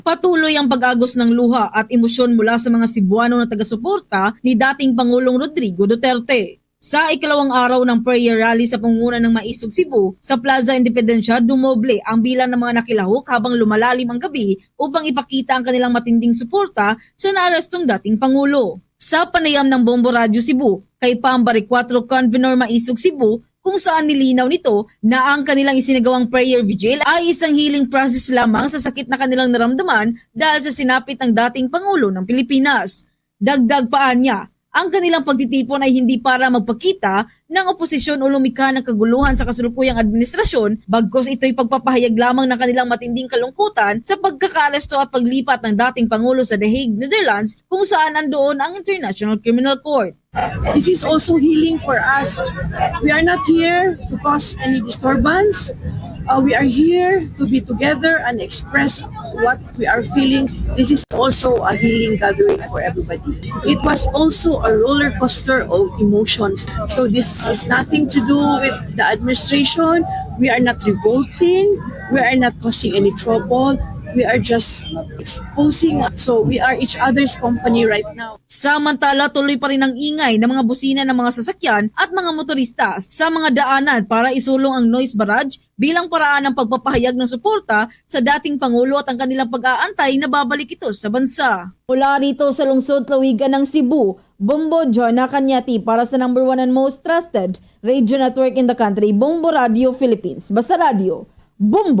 Patuloy ang pag-agos ng luha at emosyon mula sa mga Cebuano na taga-suporta ni dating Pangulong Rodrigo Duterte. Sa ikalawang araw ng prayer rally sa pangunguna ng Maisog Cebu sa Plaza Independencia, dumoble ang bilang ng mga nakilahok habang lumalalim ang gabi upang ipakita ang kanilang matinding suporta sa naarestong dating Pangulo. Sa panayam ng Bombo Radio Cebu, kay Pambari 4 Convenor Maisog Cebu, kung saan nilinaw nito na ang kanilang isinagawang prayer vigil ay isang healing process lamang sa sakit na kanilang naramdaman dahil sa sinapit ng dating Pangulo ng Pilipinas. Dagdag paan niya, ang kanilang pagtitipon ay hindi para magpakita ng oposisyon o lumikha ng kaguluhan sa kasalukuyang administrasyon, bagkos ito'y pagpapahayag lamang ng kanilang matinding kalungkutan sa pagkakaaresto at paglipat ng dating Pangulo sa The Hague, Netherlands, kung saan andoon ang International Criminal Court. This is also healing for us. We are not here to cause any disturbance. Uh, we are here to be together and express what we are feeling. This is also a healing gathering for everybody. It was also a roller coaster of emotions. So this is nothing to do with the administration. We are not revolting. We are not causing any trouble. We are just exposing. So we are each other's company right now. Samantala, tuloy pa rin ang ingay ng mga busina ng mga sasakyan at mga motorista sa mga daanan para isulong ang noise barrage bilang paraan ng pagpapahayag ng suporta sa dating Pangulo at ang kanilang pag-aantay na babalik ito sa bansa. Mula rito sa lungsod Lawigan ng Cebu, Bombo Joanna Kanyati para sa number one and most trusted radio network in the country, Bombo Radio Philippines. Basta Radio, Bombo!